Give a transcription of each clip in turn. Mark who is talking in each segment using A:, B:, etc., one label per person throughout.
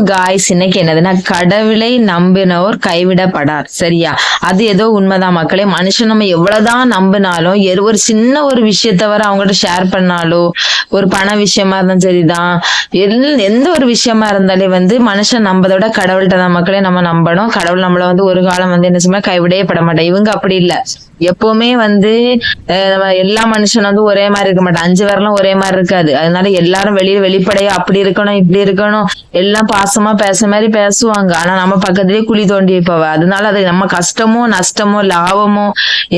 A: Guys இன்னைக்கு என்னதுன்னா கடவுளை நம்பினோர் கைவிடப்படார். சரியா? அது ஏதோ உண்மைதான் மக்களே. மனுஷன் நம்ம எவ்வளவுதான் நம்பினாலும் எது- ஒரு சின்ன ஒரு விஷயத்த வர அவங்ககிட்ட ஷேர் பண்ணாலோ ஒரு பண விஷயமா இருந்தாலும் சரிதான். எல்- எந்த ஒரு விஷயமா இருந்தாலே வந்து மனுஷன் நம்பதோட விட கடவுள்கிட்ட தான் மக்களே நம்ம நம்பணும். கடவுள் நம்மள வந்து ஒரு காலம் வந்து என்ன செய்ய கைவிடையே பட மாட்டேன் இவங்க அப்படி இல்லை. எப்பவுமே வந்து நம்ம எல்லா மனுஷனும் வந்து ஒரே மாதிரி இருக்க மாட்டேன் அஞ்சு வரலாம் ஒரே மாதிரி இருக்காது. அதனால எல்லாரும் வெளியே வெளிப்படையா அப்படி இருக்கணும் இப்படி இருக்கணும். எல்லாம் பாசமா பேச மாதிரி பேசுவாங்க. ஆனா நம்ம பக்கத்துலயே குழி தோண்டி வைப்பவ. அதனால அது நம்ம கஷ்டமோ நஷ்டமோ லாபமோ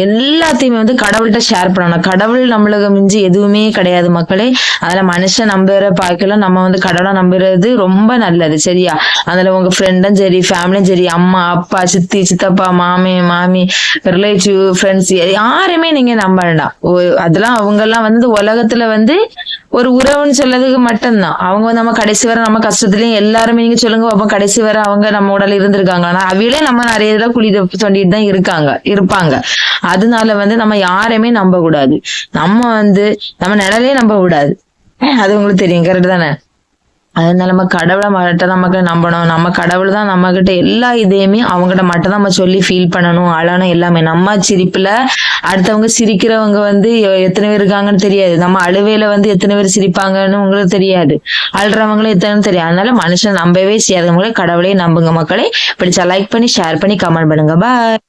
A: எல்லாத்தையுமே வந்து கடவுள்கிட்ட ஷேர் பண்ணணும். கடவுள் நம்மளுக்கு மிஞ்சி எதுவுமே கிடையாது மக்களே. அதுல மனுஷன் நம்புற பார்க்கல நம்ம வந்து கடவுளை நம்புறது ரொம்ப நல்லது. சரியா? அதுல உங்க ஃப்ரெண்டும் சரி ஃபேமிலியும் சரி. அம்மா அப்பா சித்தி சித்தப்பா மாமி மாமி ரிலேட்டிவ் ஃப்ரெண்ட்ஸ் யாருமே நீங்க நம்ப வேண்டாம். அதெல்லாம் அவங்க எல்லாம் வந்து உலகத்துல வந்து ஒரு உறவுன்னு சொல்லதுக்கு மட்டும்தான். அவங்க நம்ம கடைசி வர நம்ம கஷ்டத்துலயும் எல்லாருமே நீங்க சொல்லுங்க அப்ப கடைசி வர அவங்க நம்ம உடல இருந்திருக்காங்க. ஆனா அவிலே நம்ம நிறைய இதுல குழி தோண்டி- தான் இருக்காங்க இருப்பாங்க. அதனால வந்து நம்ம யாரையுமே நம்ப கூடாது. நம்ம வந்து நம்ம நிழலே நம்ப கூடாது. அது உங்களுக்கு தெரியும் கரெக்ட் தானே? அதனால நம்ம கடவுளை மட்டும் தான் மக்கள் நம்பணும். நம்ம கடவுள் தான் நம்ம கிட்ட எல்லா இதையுமே அவங்ககிட்ட மட்டும் தான் நம்ம சொல்லி ஃபீல் பண்ணணும். அழணும் எல்லாமே. நம்ம சிரிப்புல அடுத்தவங்க சிரிக்கிறவங்க வந்து எத்தனை பேர் இருக்காங்கன்னு தெரியாது. நம்ம அழுவையில வந்து எத்தனை பேர் சிரிப்பாங்கன்னு உங்களுக்கு தெரியாது. அழுறவங்களும் எத்தனை தெரியாது. அதனால மனுஷன் நம்பவே செய்யாதவங்களே கடவுளே நம்புங்க மக்களே. பிடிச்சா லைக் பண்ணி ஷேர் பண்ணி கமெண்ட் பண்ணுங்க. பாய்